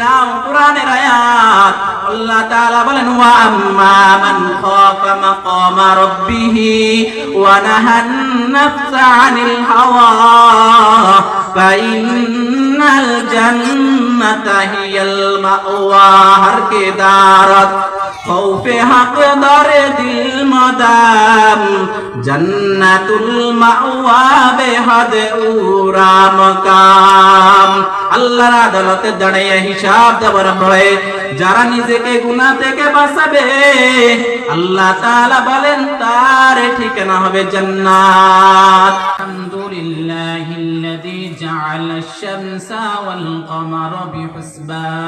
নাও কোরআনের আয়াত। আল্লাহ তাআলা বলেন, ওয়া আম্মা মান খাফা মাকামা রাব্বিহি ওয়া নাহান নাফসা আনিল হাওয়া ফাইন্নাল জান্নাতা হিয়াল মাওয়া হর কে দারত خوف حق دار دل مدام জন্নাতুল মাওয়া বেহাদ উরা মকাম আল্লাহর আদালতে দাঁড়িয়ে হিসাব দেওয়ার ভয়ে যারা নিজেকে গুনাহ থেকে বাঁচাবে আল্লাহ তাআলা বলেন তার ঠিকানা হবে জান্নাত আলহামদুলিল্লাহিল্লাযী جعل الشمس والقمر بحسبان.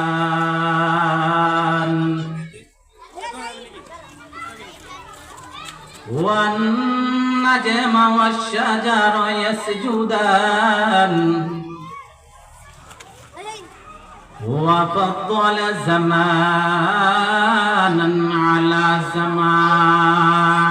والنجم والشجر يسجدان. وفضل زمانا على زمان.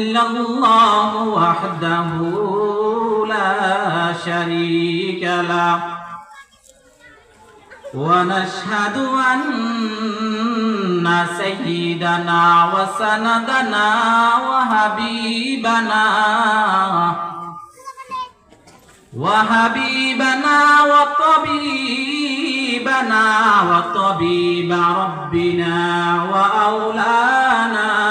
الله وحده لا شريك له ونشهد أن سيدنا وسندنا وحبيبنا وحبيبنا وطبيبنا وطبيب ربنا وأولانا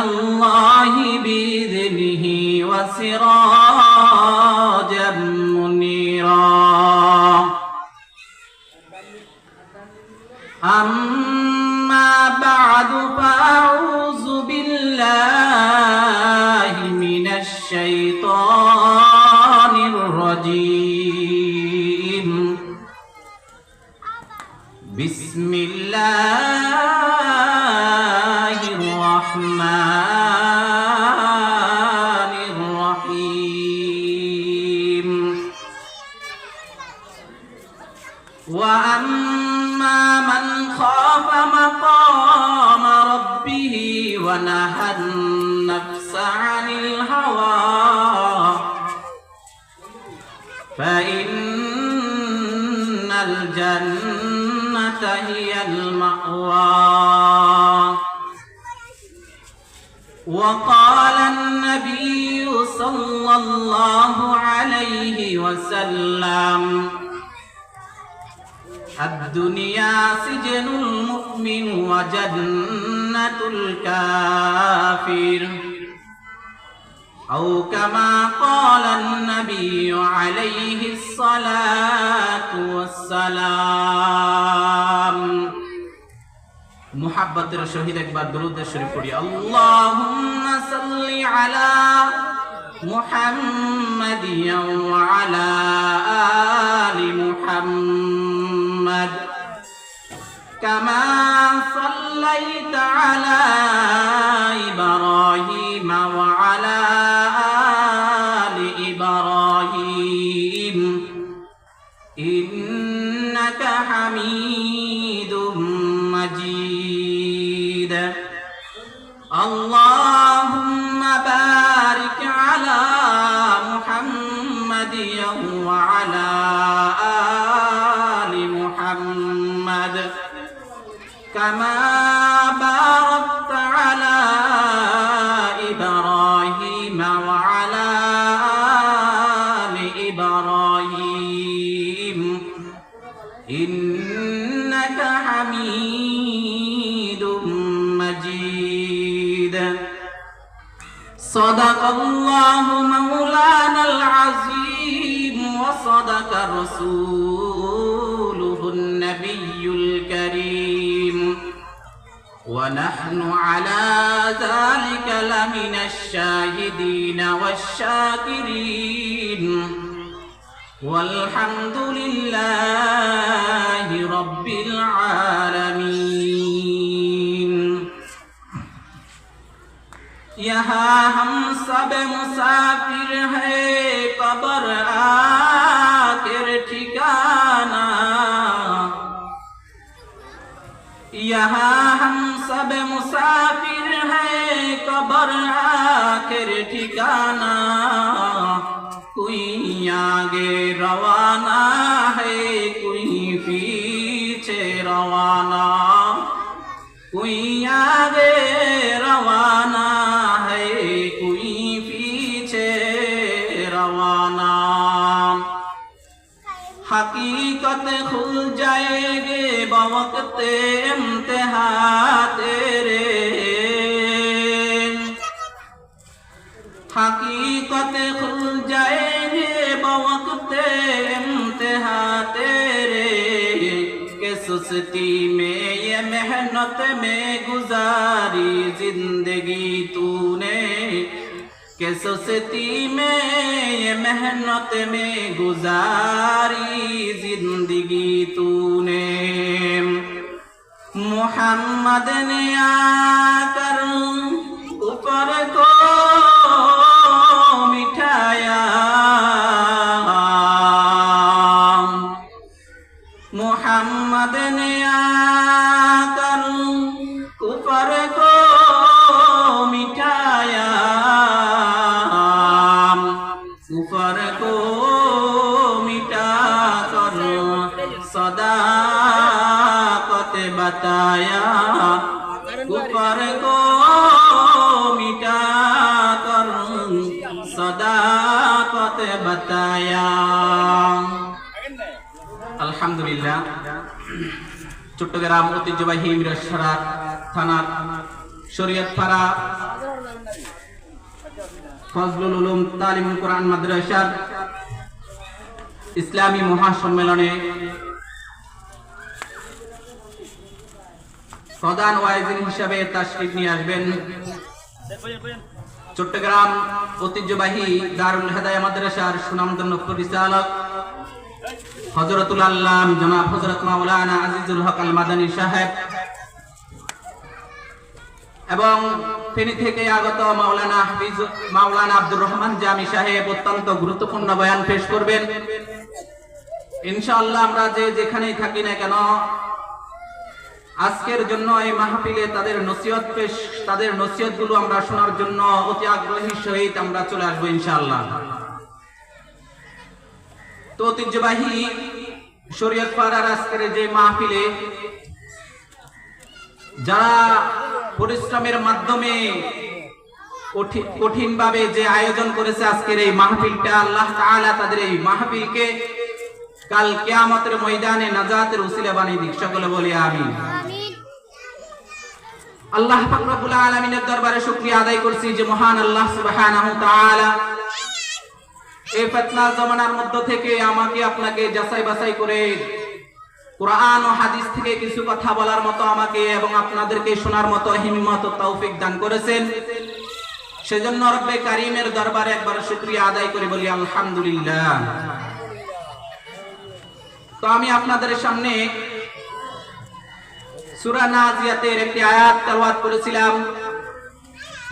الله بإذنه وسراجا منيرا. أما بعد فأعوذ ونهى النفس عن الهوى. فإن الجنة هي المأوى. وقال النبي صلى الله عليه وسلم الدنيا سجن المؤمن وجنة الكافر أو كما قال النبي عليه الصلاة والسلام محبة الشهيد أكبر درود الشريف قولي اللهم صل على محمد وعلى آل محمد كما صليت على إبراهيم وعلى كما باركت على وعلى آل إبراهيم. إنك حميد مجيد. صدق الله مولانا العظيم وصدق رسوله ونحن على ذلك لمن الشاهدين والشاكرين والحمد لله رب العالمين यहाँ हम सब मुसाफिर है कबर आखिर ठिकाना यहाँ हम सब मुसाफिर है, कबर आखिर ठिकाना। कोई आगे रवाना है, कोई पीछे रवाना। कोई आगे रवाना हकीकत खुल जाएगे बवक्त इम्तिहा तेरे हकीकत खुल जाएगे बवक्त इम्तिहा तेरे के सुस्ती में ये मेहनत में गुजारी जिंदगी तूने کہ سستی میں یہ محنت میں گزاری زندگی تو نے محمد نے آ کر اوپر کو बताया ऊपर को मिटा कर सदा कत बताया আলহামদুলিল্লাহ চট্টগ্রাম ঐতিহ্যবাহী মিরসরা থানার শরীয়তপাড়া ফজলুল উলুম তালিম কোরআন মাদ্রাসার ইসলামী মহাসম্মেলনে প্রধান ওয়াইজিন হিসাবে তাশরিফ নিয়ে আসবেন। চট্টগ্রাম ঐতিহ্যবাহী দারুল হেদায়া মাদ্রাসার সুনামধন্য পরিচালক হজরতুল আল্লাহ জনাব হজরত মাওলানা আজিজুল হক আল মাদানী সাহেব এবং ফেনী থেকে আগত মাওলানা হাফিজ মাওলানা আব্দুর রহমান জামি সাহেব অত্যন্ত গুরুত্বপূর্ণ বয়ান পেশ করবেন। ইনশাআল্লাহ আমরা যে যেখানেই থাকি না কেন আজকের জন্য এই মাহফিলে তাদের নসিহত পেশ তাদের নসিহতগুলো আমরা শোনার জন্য অতি আগ্রহীর সহিত আমরা চলে আসব ইনশাআল্লাহ। তো ঐতিহ্যবাহী শরীয়ত পাড়ার আজকের যে মাহফিলে যারা পরিশ্রমের মাধ্যমে কঠিন ভাবে যে আয়োজন করেছে আজকের এই মাহফিলটা, আল্লাহ তাআলা তাদের এই মাহফিলকে কাল কিয়ামতের ময়দানে নাজাতের উসিলা বানিয়ে দিক। সকলে বলি আমিন। আল্লাহ পাক রব্বুল আলামিনের দরবারে শুকরিয়া আদায় করছি যে মহান আল্লাহ সুবহানাহু তাআলা এই ফেতনা জমানার মধ্য থেকে আমাকে আপনাকে যাচাই বাছাই করে কোরআন ও হাদিস থেকে কিছু কথা বলার মতো আমাকে এবং আপনাদেরকে শোনার মতো হিম্মত ও তৌফিক দান করেছেন। সেজন্য রব্বে কারিমের দরবারে একবার শুকরিয়া আদায় করে বলি আলহামদুলিল্লাহ। তো আমি আপনাদের সামনে সূরা নাজিয়াতের একটি আয়াত তেলাওয়াত করেছিলাম।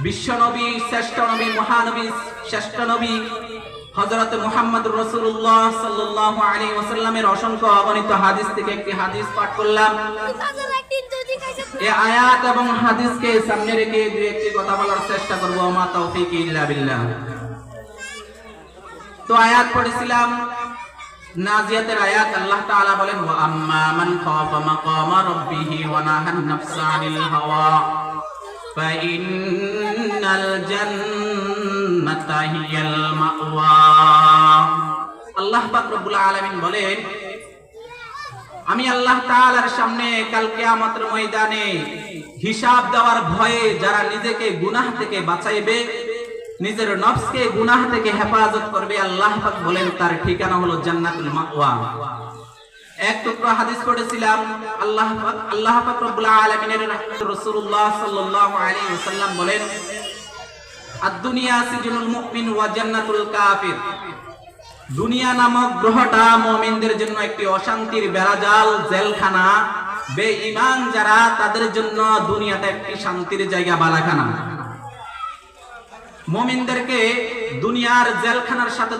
বিশ্ব নবী, শ্রেষ্ঠ নবী, মহানবী, শ্রেষ্ঠ নবী হযরত মুহাম্মদ রাসূলুল্লাহ সাল্লাল্লাহু আলাইহি ওয়াসাল্লামের অসংখ্য অগণিত হাদিস থেকে একটি হাদিস পাঠ করলাম। এই আয়াত এবং হাদিসকে সামনে রেখে দুই একটি কথা বলার চেষ্টা করব। মা তৌফিক ইল্লা বিল্লাহ। তো আয়াত পড়েছিলাম নাজিয়াতের আয়াত আল্লাহ তাআলা বলেন, ওয়া আম্মা মান খাফা রাব্বিহি ওয়া নাহান নাফসা আনিল হাওয়া। ফা ইন্নাল জান্নাতা হিয়াল মাওয়া। আল্লাহ পাক রব্বুল আলামিন বলেন, আমি আল্লাহ তাআলার সামনে কাল কিয়ামতের ময়দানে হিসাব দেওয়ার ভয়ে যারা নিজেকে গুনাহ থেকে বাঁচাইবে নিজের নফসকে গুনাহ থেকে হেফাজত করবে, আল্লাহ পাক বলেন, তার ঠিকানা হলো জান্নাতুল মাওয়া। এক টুকরো হাদিস পড়েছিলাম, আল্লাহ পাক আল্লাহ পাক রব্বুল আলামিনের রাসূলুল্লাহ সাল্লাল্লাহু আলাইহি ওয়াসাল্লাম বলেন, আদ-দুনিয়া সিজনুল মুমিন ওয়া জান্নাতুল কাফির। দুনিয়া নামক গ্রহটা মুমিনদের জন্য একটি অশান্তির বেড়াজাল, জেলখানা। বেঈমান যারা, তাদের জন্য দুনিয়াটা একটি শান্তির জায়গা, বালাখানা। মুমিনদেরকে দুনিয়ার জেলখানার সাথে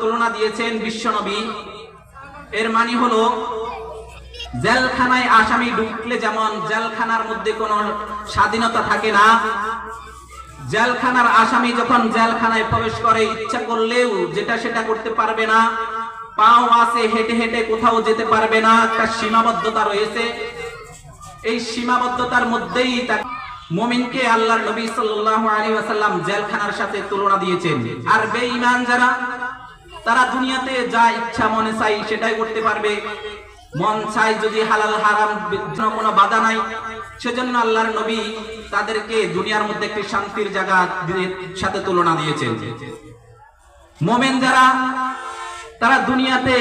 তুলনা দিয়েছেন বিশ্বনবী। এর মানে হলো, জেলখানায় আসামি ঢুকলে যেমন জেলখানার মধ্যে কোনো স্বাধীনতা থাকে না, জেলখানার আসামি যখন জেলখানায় প্রবেশ করে, ইচ্ছা করলেও যেটা সেটা করতে পারবে না, পাও আছে হেঁটে হেঁটে কোথাও যেতে পারবে না, একটা সীমাবদ্ধতা রয়েছে। এই সীমাবদ্ধতার মধ্যেই তা মুমিনকে আল্লাহর নবী সাল্লাল্লাহু আলাইহি ওয়াসাল্লাম জেলখানার সাথে তুলনা দিয়েছেন। আর বেঈমান যারা, তারা দুনিয়াতে যা ইচ্ছা মনে চাই সেটাই করতে পারবে। মন চাই যদি হালাল, হারাম কোনো বাধা নাই, সেজন্য আল্লাহর নবী তাদেরকে দুনিয়ার মধ্যে একটি শান্তির জায়গা সাথে তুলনা দিয়েছেন। মোমেন যারা, তারা দুনিয়াতে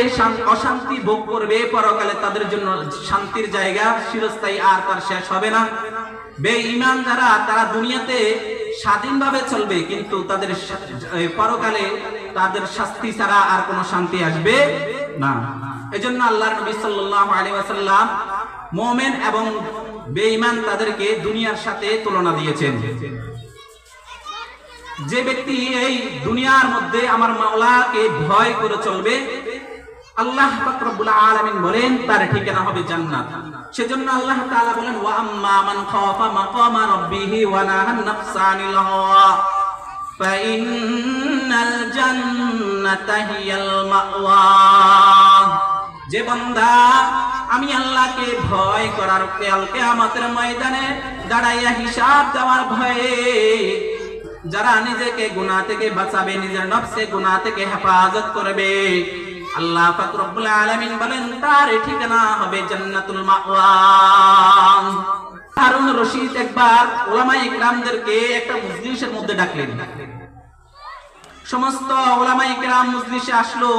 অশান্তি ভোগ করবে, পরকালে তাদের জন্য শান্তির জায়গা, চিরস্থায়ী আর তার শেষ হবে না। বেঈমান যারা, তারা দুনিয়াতে স্বাধীনভাবে চলবে, কিন্তু তাদের পরকালে তাদের শাস্তি ছাড়া আর কোনো শান্তি আসবে না। এজন্য আল্লাহ নবী সাল্লাল্লাহু আলাইহি ওয়াসাল্লাম মুমিন এবং বেঈমান তাদেরকে দুনিয়ার সাথে তুলনা দিয়েছেন। যে ব্যক্তি এই দুনিয়ার মধ্যে আমার মাওলাকে ভয় করে চলবে আল্লাহ রব্বুল আলামিন বলেন, তার ঠিকানা হবে জান্নাত। সেজন্য আল্লাহ বলেন, ওয়া আম্মা মান খাফা মাকামা রাব্বিহি ওয়া নাহান নাফসা আনিল হাওয়া। ফাইন্নাল জান্নাতা হিয়াল যে বান্দা, আমি আল্লাহকে ভয় করার কাল কিয়ামতের ময়দানে দাঁড়াইয়া হিসাব দেওয়ার ভয়ে, যারা নিজেকে গুনাহ থেকে বাঁচাবে, নিজের নফসে গুনাহ থেকে হেফাজত করবে। আল্লাহ পাক রব্বুল আলামিন বলেন, তার ঠিকানা হবে জান্নাতুল মাওয়া। হারুন রশিদ একবার ওলামা ইকরামদেরকে একটা মজলিসের মধ্যে ডাকলেন। সমস্ত ওলামা ইকরাম মজলিসে আসলো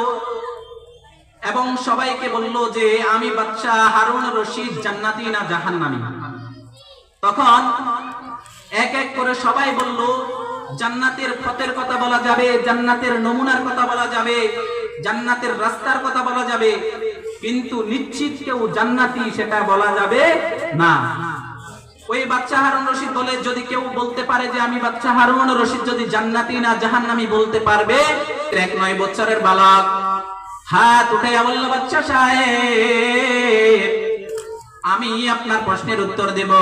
এবং সবাইকে বলল যে, আমি বাচ্চা হারুন রশিদ জান্নাতি না জাহান্নামী? তখন এক এক করে সবাই বলল, জান্নাতের পথের কথা বলা যাবে, জান্নাতের নমুনার কথা বলা যাবে। জান্নাতের রাস্তার কথা বলা যাবে, কিন্তু নিশ্চিত কেউ জান্নাতি সেটা বলা যাবে না। ওই বাচ্চা হারুন রশিদ বলে, যদি কেউ বলতে পারে যে আমি বাচ্চা হারুন রশিদ, যদি জান্নাতি না, জাহান্নামী বলতে পারবে এক নয় বছরের বালক। হাত উঠে বলল বাচ্চা সাহেব, আমি আপনার প্রশ্নের উত্তর দেব।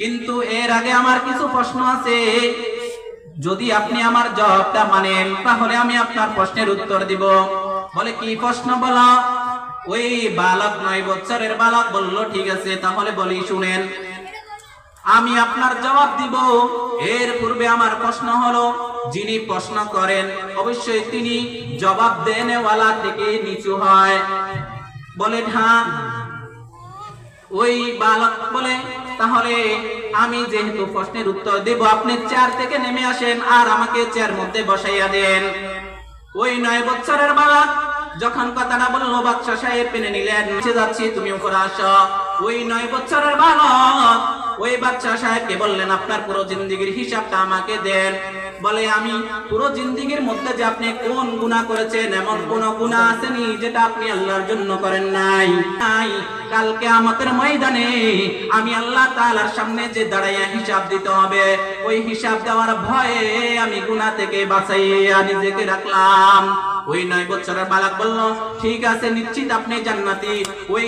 কিন্তু এর আগে আমার কিছু প্রশ্ন আছে। যদি আপনি আমার জবাবটা মানেন, তাহলে আমি আপনার প্রশ্নের উত্তর দিব। বলে, কি প্রশ্ন বলো? ওই বালক নয় বছরের বালক বলল, ঠিক আছে, তাহলে বলি, শুনেন। আমি আপনার জবাব দিব। এর পূর্বে আমার প্রশ্ন হলো, যিনি প্রশ্ন করেন, অবশ্যই তিনি জবাব দেনেওয়ালা থেকে নিচু হয়। বলেন হ্যাঁ। ওই বালক বলে, তাহলে আমি যেহেতু প্রশ্নের উত্তর দেব, আপনি চেয়ার থেকে নেমে আসেন আর আমাকে চেয়ার মধ্যে বসাইয়া দেন। ওই নয় বছরের বালক যখন কথাটা বলল বাদশা সাহেব পেনে নিলেন যাচ্ছি তুমি উপরে আসো। ওই নয় বছরের বালক ওই বাচ্চা সাহেবকে বললেন, আপনার পুরো জিন্দিগির হিসাবটা আমাকে দেন। বলে, আমি পুরো জিন্দিগির মধ্যে যে আপনি কোন গুনাহ করেছেন, এমন কোন গুনাহ আসেনি যেটা আপনি আল্লাহর জন্য করেন নাই। নাই কালকে আমাদের ময়দানে আমি আল্লাহ তাআলার সামনে যে দাঁড়াইয়া হিসাব দিতে হবে, ওই হিসাব দেওয়ার ভয়ে আমি গুনাহ থেকে বাঁচাইয়া নিজেকে রাখলাম। ওই নয় বছরের বালক বলল, ঠিক আছে, নিশ্চিত আপনি জান্নাতি। ওই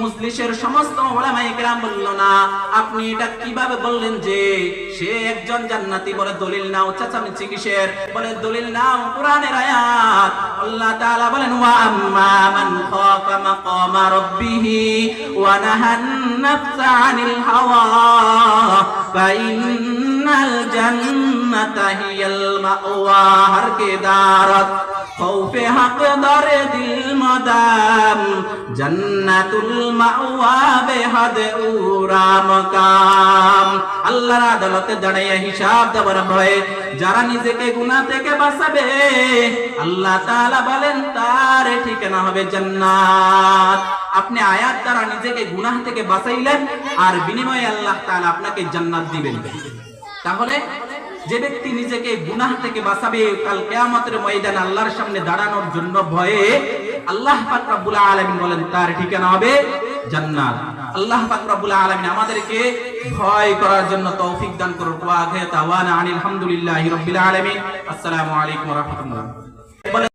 মুজলিসের সমস্ত ওলামায়ে কেরাম বলল, না, আপনি এটা কীভাবে বললেন যে সে একজন জান্নাতি? বলে, দলিল নাও, চেঁচামেচি কিসের? বলে, দলিল নাও, কোরআনের আয়াত। আল্লাহ তাআলা বলেন, ওয়া আম্মা মান খাফা মাকামা রাব্বিহি ওয়া নাহান নাফসা আনিল হাওয়া ফাইন ইন্নাল জান্নাতা হিয়াল মাওয়া হর কে দারত। খৌফে দরে দিল মদাম জান্নাতুল মাওয়া বেহাদ উরা মকাম। আল্লাহর আদালতে হিসাব দেওয়ার যারা নিজেকে গুনাহ থেকে বাঁচাবে, আল্লাহ তাআলা বলেন, তার ঠিকানা হবে জান্নাত। আপনি আয়াত দ্বারা নিজেকে গুনাহ থেকে বাঁচাইলেন, আর বিনিময়ে আল্লাহ তাআলা আপনাকে জান্নাত দিবেন। তাহলে যে ব্যক্তি নিজেকে গুনাহ থেকে বাঁচাবে, কাল কেয়ামতের ময়দান আল্লাহর সামনে দাঁড়ানোর জন্য ভয়ে আল্লাহ পাক রব্বুল আলামিন বলেন, তার ঠিকানা হবে জান্নাত। আল্লাহ পাক রব্বুল আলামিন আমাদেরকে ভয় করার জন্য তৌফিক দান করুন। ওয়া আখিরাত আওয়ানা আনিল হামদুলিল্লাহি রাব্বিল আলামিন। আসসালামু আলাইকুম ওয়া রাহমাতুল্লাহ।